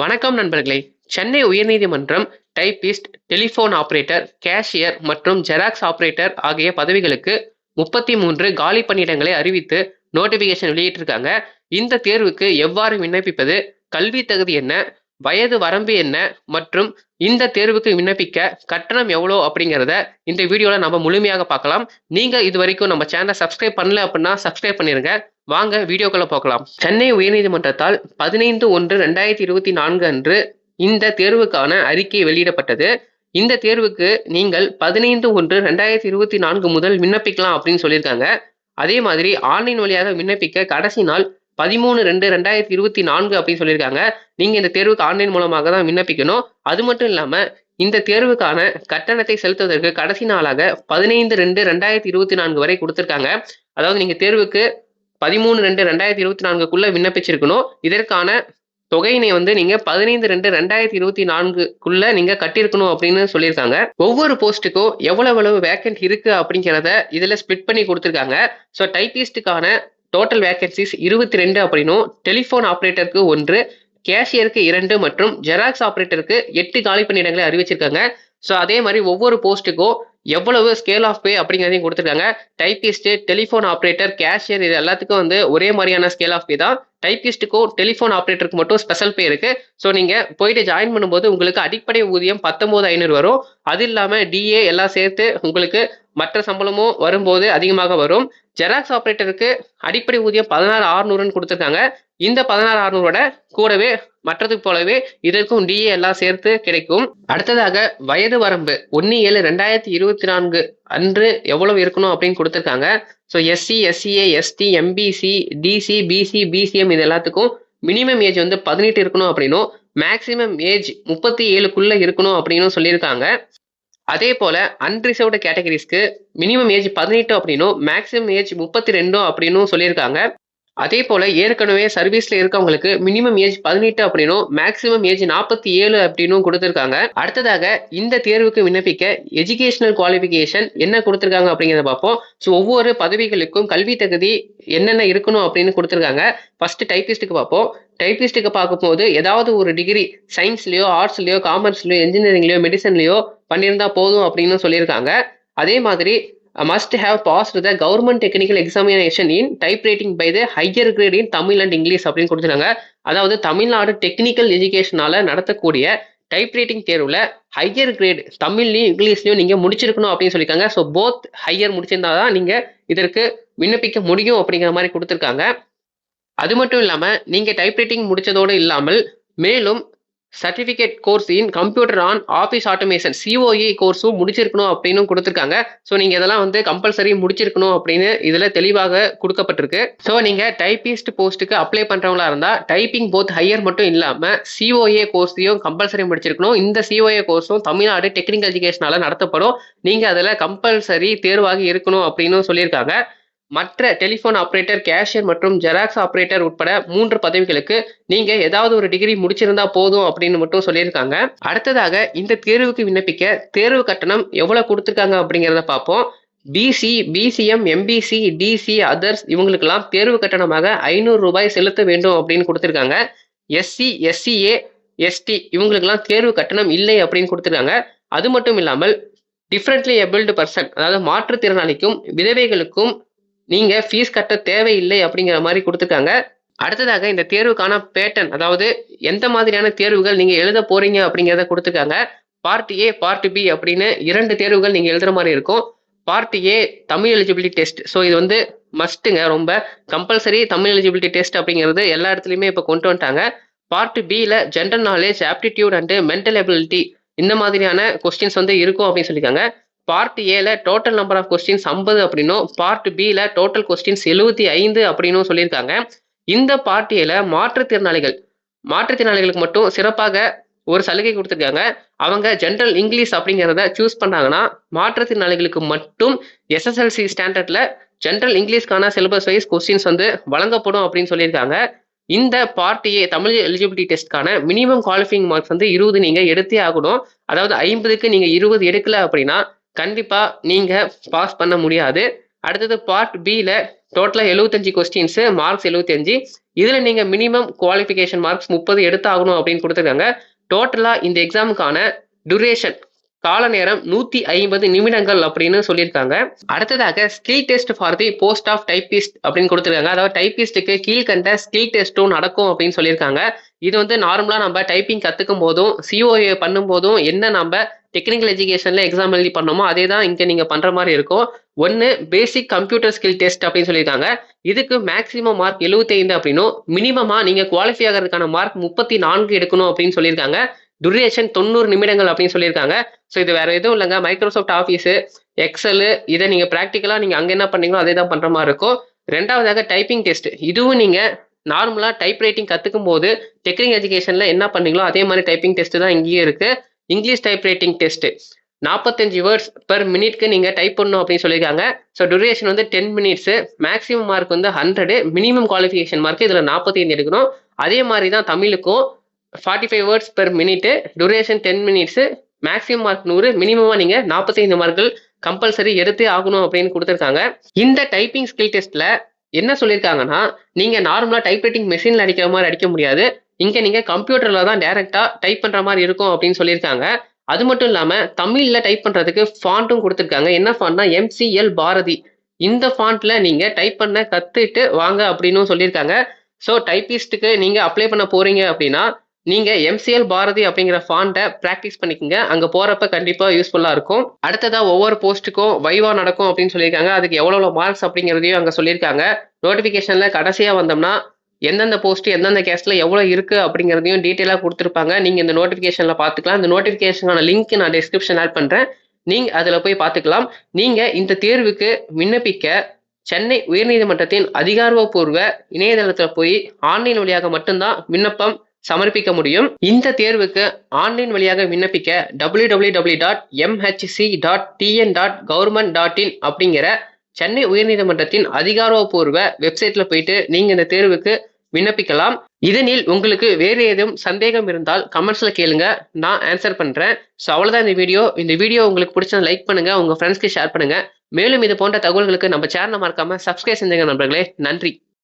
வணக்கம் நண்பர்களே. சென்னை உயர்நீதிமன்றம் டைபிஸ்ட் டெலிஃபோன் ஆபரேட்டர் கேஷியர் மற்றும் ஜெராக்ஸ் ஆபரேட்டர் ஆகிய பதவிகளுக்கு முப்பத்தி மூன்று காலி பணியிடங்களை அறிவித்து நோட்டிபிகேஷன் வெளியிட்டிருக்காங்க. இந்த தேர்வுக்கு எவ்வாறு விண்ணப்பிப்பது கல்வி தகுதி என்ன வயது வரம்பு என்ன மற்றும் இந்த தேர்வுக்கு விண்ணப்பிக்க கட்டணம் எவ்வளோ அப்படிங்கிறத இந்த வீடியோவில் நம்ம முழுமையாக பார்க்கலாம். நீங்கள் இது வரைக்கும் நம்ம சேனலை சப்ஸ்கிரைப் பண்ணல அப்படின்னா சப்ஸ்கிரைப் பண்ணிடுங்க வாங்க வீடியோக்களை பார்க்கலாம் சென்னை உயர்நீதிமன்றத்தால் பதினைந்து ஒன்று ரெண்டாயிரத்தி இருபத்தி நான்கு அன்று இந்த தேர்வுக்கான அறிக்கை வெளியிடப்பட்டது. இந்த தேர்வுக்கு நீங்கள் பதினைந்து ஒன்று ரெண்டாயிரத்தி இருபத்தி நான்கு முதல் விண்ணப்பிக்கலாம் அப்படின்னு சொல்லியிருக்காங்க. அதே மாதிரி ஆன்லைன் வழியாக விண்ணப்பிக்க கடைசி நாள் பதிமூணு ரெண்டு ரெண்டாயிரத்தி இருபத்தி நான்கு அப்படின்னு சொல்லியிருக்காங்க. நீங்கள் இந்த தேர்வுக்கு ஆன்லைன் மூலமாக தான் விண்ணப்பிக்கணும். அது மட்டும் இல்லாமல் இந்த தேர்வுக்கான கட்டணத்தை செலுத்துவதற்கு கடைசி நாளாக பதினைந்து ரெண்டு ரெண்டாயிரத்தி இருபத்தி நான்கு வரை கொடுத்துருக்காங்க. அதாவது நீங்கள் தேர்வுக்கு பதிமூணு ரெண்டு ரெண்டாயிரத்தி இருபத்தி நான்குக்குள்ள விண்ணப்பிச்சிருக்கணும். இதற்கான தொகையினை வந்து நீங்க பதினைந்து ரெண்டு ரெண்டாயிரத்தி இருபத்தி நான்குக்குள்ள நீங்க கட்டியிருக்கணும் அப்படின்னு சொல்லியிருக்காங்க. ஒவ்வொரு போஸ்ட்டுக்கும் எவ்வளவு எவ்வளவு வேக்கன்ட் இருக்கு அப்படிங்கிறத இதுல ஸ்பிளிட் பண்ணி கொடுத்துருக்காங்க. ஸோ டைபிஸ்டுக்கான டோட்டல் வேக்கன்சிஸ் இருபத்தி ரெண்டு அப்படின்னும் டெலிஃபோன் ஆப்ரேட்டருக்கு ஒன்று கேஷியருக்கு இரண்டு மற்றும் ஜெராக்ஸ் ஆப்ரேட்டருக்கு எட்டு காலி பணியிடங்களை அறிவிச்சிருக்காங்க. ஸோ அதே மாதிரி ஒவ்வொரு போஸ்ட்டுக்கும் எவ்வளவு ஸ்கேல் ஆஃப் பே அப்படிங்கிறதையும் கொடுத்துருக்காங்க. டைப்பிஸ்ட் டெலிஃபோன் ஆப்ரேட்டர் கேஷியர் இது எல்லாத்துக்கும் வந்து ஒரே மாதிரியான ஸ்கேல் ஆஃப் பே தான். டைப்பிஸ்ட்டுக்கும் டெலிஃபோன் ஆப்ரேட்டருக்கு மட்டும் ஸ்பெஷல் பே இருக்கு. ஸோ நீங்க போயிட்டு ஜாயின் பண்ணும்போது உங்களுக்கு அடிப்படை ஊதியம் பத்தொன்பது ஐநூறு வரும். அது இல்லாம டிஏ எல்லாம் சேர்த்து உங்களுக்கு மற்ற சம்பளமும் வரும்போது அதிகமாக வரும். ஜெராக்ஸ் ஆப்ரேட்டருக்கு அடிப்படை ஊதியம் பதினாறு ஆறுநூறுன்னு கொடுத்துருக்காங்க. இந்த பதினாறு அறுநூறோட கூடவே மற்றது போலவே இதற்கும் டிஏ எல்லாம் சேர்த்து கிடைக்கும். அடுத்ததாக வயது வரம்பு ஒன்னு ஏழு ரெண்டாயிரத்தி இருபத்தி நான்கு அன்று எவ்வளவு இருக்கணும் அப்படின்னு கொடுத்துருக்காங்க. So SC SCA ST MBC DC BC BCM இது எல்லாத்துக்கும் மினிமம் ஏஜ் வந்து பதினெட்டு இருக்கணும் அப்படின்னும் மேக்சிமம் ஏஜ் முப்பத்தி ஏழுக்குள்ள இருக்கணும் அப்படின்னு சொல்லியிருக்காங்க. அதே போல அன்ரிசர்வ்டு கேட்டகரிஸ்க்கு மினிமம் ஏஜ் பதினெட்டு அப்படின்னும் மேக்சிமம் ஏஜ் முப்பத்தி ரெண்டும் அப்படின்னும் சொல்லியிருக்காங்க. அதே போல ஏற்கனவே சர்வீஸ்ல இருக்கவங்களுக்கு மினிமம் ஏஜ் பதினெட்டு அப்படின்னும் மேக்ஸிமம் ஏஜ் நாற்பத்தி ஏழு அப்படின்னும் கொடுத்துருக்காங்க. அடுத்ததாக இந்த தேர்வுக்கு விண்ணப்பிக்க எஜுகேஷனல் குவாலிஃபிகேஷன் என்ன கொடுத்துருக்காங்க அப்படிங்கிறத பார்ப்போம். ஸோ ஒவ்வொரு பதவிகளுக்கும் கல்வி தகுதி என்னென்ன இருக்கணும் அப்படின்னு கொடுத்துருக்காங்க. ஃபர்ஸ்ட் டைப்பிஸ்ட்டுக்கு பார்ப்போம். டைப்பிஸ்ட்டுக்கு பார்க்கும்போது ஏதாவது ஒரு டிகிரி சயின்ஸ்லயோ ஆர்ட்ஸ்லயோ காமர்ஸ்லயோ இன்ஜினியரிங்லயோ மெடிசன்லயோ பண்ணியிருந்தா போதும் அப்படின்னு சொல்லியிருக்காங்க. அதே மாதிரி must have passed the government technical examination in type writing by the higher grade in Tamil and English அப்படின்னு கொடுத்துருக்காங்க. அதாவது தமிழ்நாடு டெக்னிக்கல் எஜுகேஷனால நடத்தக்கூடிய டைப் ரைட்டிங் தேர்வில் ஹையர் கிரேட் தமிழ்லையும் இங்கிலீஷ்லையும் நீங்கள் முடிச்சிருக்கணும் அப்படின்னு சொல்லியிருக்காங்க. ஸோ போத் ஹையர் முடிச்சிருந்தா தான் நீங்கள் இதற்கு விண்ணப்பிக்க முடியும் அப்படிங்கிற மாதிரி கொடுத்துருக்காங்க. அது மட்டும் இல்லாமல் நீங்கள் டைப் ரைட்டிங் முடித்ததோடு இல்லாமல் மேலும் certificate course in computer on office automation COE கோர்ஸும் முடிச்சிருக்கணும் அப்படின்னு கொடுத்துருக்காங்க. ஸோ நீங்கள் இதெல்லாம் வந்து கம்பல்சரி முடிச்சிருக்கணும் அப்படின்னு இதில் தெளிவாக கொடுக்கப்பட்டிருக்கு. ஸோ நீங்கள் டைப்பிஸ்ட் போஸ்ட்டுக்கு அப்ளை பண்ணுறவங்களா இருந்தால் டைப்பிங் போத் ஹையர் மட்டும் இல்லாமல் சிஓஏ கோர்ஸையும் கம்பல்சரி முடிச்சிருக்கணும். இந்த சிஓஏ கோர்ஸும் தமிழ்நாடு டெக்னிக்கல் எஜுகேஷனால நடத்தப்படும். நீங்கள் அதில் கம்பல்சரி தேர்வாகி இருக்கணும் அப்படின்னு சொல்லியிருக்காங்க. மற்ற டெலிஃபோன் ஆப்ரேட்டர் கேஷியர் மற்றும் ஜெராக்ஸ் ஆப்ரேட்டர் உட்பட மூன்று பதவிகளுக்கு நீங்க ஏதாவது ஒரு டிகிரி முடிச்சிருந்தா போதும் அப்படின்னு மட்டும் சொல்லியிருக்காங்க. அடுத்ததாக இந்த தேர்வுக்கு விண்ணப்பிக்க தேர்வு கட்டணம் எவ்வளவு கொடுத்துருக்காங்க அப்படிங்கிறத பார்ப்போம். BC BCM MBC DC others இவங்களுக்கெல்லாம் தேர்வு கட்டணமாக ஐநூறு ரூபாய் செலுத்த வேண்டும் அப்படின்னு கொடுத்துருக்காங்க. எஸ்சி எஸ்சிஏ எஸ்டி இவங்களுக்கெல்லாம் தேர்வு கட்டணம் இல்லை அப்படின்னு கொடுத்துருக்காங்க. அது மட்டும் இல்லாமல் டிஃப்ரெண்ட்லி எபிள்டு பர்சன் அதாவது மாற்றுத்திறனாளிக்கும் விதவைகளுக்கும் நீங்க ஃபீஸ் கட்ட தேவையில்லை அப்படிங்கிற மாதிரி கொடுத்துருக்காங்க. அடுத்ததாக இந்த தேர்வுக்கான பேட்டர்ன் அதாவது எந்த மாதிரியான தேர்வுகள் நீங்க எழுத போறீங்க அப்படிங்கிறத கொடுத்துருக்காங்க. பார்ட் ஏ பார்ட் பி அப்படின்னு இரண்டு தேர்வுகள் நீங்க எழுதுற மாதிரி இருக்கும். Part A Tamil eligibility test so இது வந்து மஸ்ட்டுங்க ரொம்ப கம்பல்சரி தமிழ் எலிஜிபிலிட்டி டெஸ்ட் அப்படிங்கிறது எல்லா இடத்துலையுமே இப்போ கொண்டு வந்துட்டாங்க. பார்ட் பியில் general knowledge aptitude and mental ability இந்த மாதிரியான கொஸ்டின்ஸ் வந்து இருக்கும் அப்படின்னு சொல்லியிருக்காங்க. பார்ட் ஏல டோட்டல் நம்பர் ஆஃப் கொஸ்டின்ஸ் ஐம்பது அப்படின்னும் பார்ட் பியில் டோட்டல் கொஸ்டின்ஸ் எழுபத்தி ஐந்து அப்படின்னும் சொல்லியிருக்காங்க. இந்த பார்ட் ஏல மாற்றுத்திறனாளிகள் மாற்றுத்திறனாளிகளுக்கு மட்டும் சிறப்பாக ஒரு சலுகை கொடுத்துருக்காங்க. அவங்க ஜென்ரல் இங்கிலீஷ் அப்படிங்கிறத சூஸ் பண்ணாங்கன்னா மாற்றுத்திறனாளிகளுக்கு மட்டும் எஸ்எஸ்எல்சி ஸ்டாண்டர்ட்ல ஜென்ரல் இங்கிலீஷ்க்கான சிலபஸ் வைஸ் கொஸ்டின்ஸ் வந்து வழங்கப்படும் அப்படின்னு சொல்லியிருக்காங்க. இந்த பார்ட் ஏ தமிழ் எலிஜிபிலிட்டி டெஸ்ட்கான மினிமம் குவாலிஃபைங் மார்க்ஸ் வந்து இருபது நீங்கள் எடுத்தே ஆகணும். அதாவது ஐம்பதுக்கு நீங்கள் இருபது எடுக்கல அப்படின்னா கண்டிப்பாக நீங்கள் பாஸ் பண்ண முடியாது. அடுத்தது பார்ட் பியில் டோட்டலாக எழுபத்தஞ்சு கொஸ்டின்ஸு மார்க்ஸ் எழுபத்தஞ்சு இதில் நீங்கள் மினிமம் குவாலிஃபிகேஷன் மார்க்ஸ் முப்பது எடுத்தாகணும் அப்படின்னு கொடுத்துருக்காங்க. டோட்டலாக இந்த எக்ஸாமுக்கான டுரேஷன் கால நேரம் நூற்றி ஐம்பது நிமிடங்கள் அப்படின்னு சொல்லியிருக்காங்க. அடுத்ததாக skill test for the post of typist அப்படின்னு கொடுத்துருக்காங்க. அதாவது டைப்பிஸ்ட்டுக்கு கீழ்கண்ட ஸ்கில் டெஸ்ட்டும் நடக்கும் அப்படின்னு சொல்லியிருக்காங்க. இது வந்து நார்மலாக நம்ம டைப்பிங் கற்றுக்கும் போதும் சிஓஏ பண்ணும் போதும் என்ன நம்ம டெக்னிக்கல் எஜுகேஷனில் எக்ஸாம் எழுதி பண்ணோமோ அதே தான் இங்கே நீங்கள் பண்ணுற மாதிரி இருக்கும். ஒன்று பேசிக் கம்ப்யூட்டர் ஸ்கில் டெஸ்ட் அப்படின்னு சொல்லியிருக்காங்க. இதுக்கு மேக்ஸிமம் மார்க் 75 அப்படின்னும் மினிமமாக நீங்கள் குவாலிஃபை ஆகிறதுக்கான மார்க் முப்பத்தி நான்கு எடுக்கணும் அப்படின்னு சொல்லியிருக்காங்க. டுரேஷன் தொண்ணூறு நிமிடங்கள் அப்படின்னு சொல்லியிருக்காங்க. ஸோ இது வேற எதுவும் இல்லைங்க. மைக்ரோசாஃப்ட் ஆஃபீஸு எக்ஸலு இதை நீங்கள் ப்ராக்டிக்கலாக நீங்கள் அங்கே என்ன பண்ணீங்களோ அதே தான் பண்ணுற மாதிரி இருக்கும். ரெண்டாவதாக டைப்பிங் டெஸ்ட் இதுவும் நீங்கள் நார்மலாக டைப் ரைட்டிங் கற்றுக்கும் போது டெக்னிக் எஜுகேஷனில் என்ன பண்ணீங்களோ அதே மாதிரி டைப்பிங் டெஸ்ட் தான் இங்கேயும் இருக்குது இங்கிலீஷ் டைப் ரைட்டிங் டெஸ்ட்டு நாற்பத்தஞ்சு வேர்ட்ஸ் பெர் மினிட்க்கு நீங்கள் டைப் பண்ணணும் அப்படின்னு சொல்லியிருக்காங்க. ஸோ duration வந்து டென் மினிட்ஸு மேக்ஸிமம் மார்க் வந்து ஹண்ட்ரடு மினிமம் குவாலிஃபிகேஷன் மார்க் இதில் நாற்பத்தைந்து எடுக்கணும். அதே மாதிரி தான் தமிழுக்கும் forty five words per minute duration ten minutes maximum mark நூறு. மினிமமாக நீங்கள் நாற்பத்தைந்து மார்க்கள் கம்பல்சரி எடுத்தே ஆகணும் அப்படின்னு கொடுத்துருக்காங்க. இந்த டைப்பிங் ஸ்கில் டெஸ்ட்டில் என்ன சொல்லியிருக்காங்கன்னா நீங்கள் நார்மலாக டைப் ரைட்டிங் மெஷினில் அடிக்கிற மாதிரி அடிக்க முடியாது. இங்கே நீங்கள் கம்ப்யூட்டரில் தான் டேரெக்டாக டைப் பண்ணுற மாதிரி இருக்கும் அப்படின்னு சொல்லியிருக்காங்க. அது மட்டும் இல்லாமல் தமிழில் டைப் பண்ணுறதுக்கு ஃபாண்ட்டும் கொடுத்துருக்காங்க. என்ன ஃபாண்ட்னா எம்சிஎல் பாரதி. இந்த ஃபாண்ட்டில் நீங்கள் டைப் பண்ண கற்றுட்டு வாங்க அப்படின்னும் சொல்லியிருக்காங்க. ஸோ டைப்பிஸ்ட்டுக்கு நீங்கள் அப்ளை பண்ண போகிறீங்க அப்படின்னா நீங்கள் எம்சிஎல் பாரதி அப்படிங்கிற ஃபாண்ட்டை ப்ராக்டிஸ் பண்ணிக்கோங்க. அங்கே போகிறப்ப கண்டிப்பாக யூஸ்ஃபுல்லாக இருக்கும். அடுத்ததாக ஒவ்வொரு போஸ்ட்டுக்கும் வைவா நடக்கும் அப்படின்னு சொல்லியிருக்காங்க. அதுக்கு எவ்வளோ மார்க்ஸ் அப்படிங்கிறதையும் அங்கே சொல்லியிருக்காங்க. நோட்டிஃபிகேஷனில் கடைசியாக வந்தோம்னா எந்தெந்த போஸ்ட் எந்தெந்த கேஸ்ட்டில் எவ்வளோ இருக்குது அப்படிங்கிறதையும் டீட்டெயிலாக கொடுத்துருப்பாங்க. நீங்கள் இந்த நோட்டிஃபிகேஷனில் பார்த்துக்கலாம். இந்த நோட்டிஃபிகேஷனான லிங்க் நான் டிஸ்கிரிப்ஷன் ஆட் பண்ணுறேன் நீங்கள் அதில் போய் பார்த்துக்கலாம். நீங்கள் இந்த தேர்வுக்கு விண்ணப்பிக்க சென்னை உயர்நீதிமன்றத்தின் அதிகாரப்பூர்வ இணையதளத்தில் போய் ஆன்லைன் வழியாக மட்டும்தான் விண்ணப்பம் சமர்ப்பிக்க முடியும். இந்த தேர்வுக்கு ஆன்லைன் வழியாக விண்ணப்பிக்க W W W dot MHC dot TN dot government dot in அப்படிங்கிற சென்னை உயர்நீதிமன்றத்தின் அதிகாரப்பூர்வ வெப்சைட்ல போயிட்டு நீங்க இந்த தேர்வுக்கு விண்ணப்பிக்கலாம். இதனில் உங்களுக்கு வேறு ஏதும் சந்தேகம் இருந்தால் கமெண்ட்ஸ்ல கேளுங்க. நான் ஆன்சர் பண்றேன். ஸோ அவ்வளோதான் இந்த வீடியோ இந்த வீடியோ உங்களுக்கு பிடிச்சா லைக் பண்ணுங்க. உங்க ஃப்ரெண்ட்ஸ்க்கு ஷேர் பண்ணுங்க. மேலும் இது போன்ற தகவல்களுக்கு நம்ம சேனலை மறக்காம சப்ஸ்கிரைப் செஞ்சுங்க நண்பர்களே. நன்றி.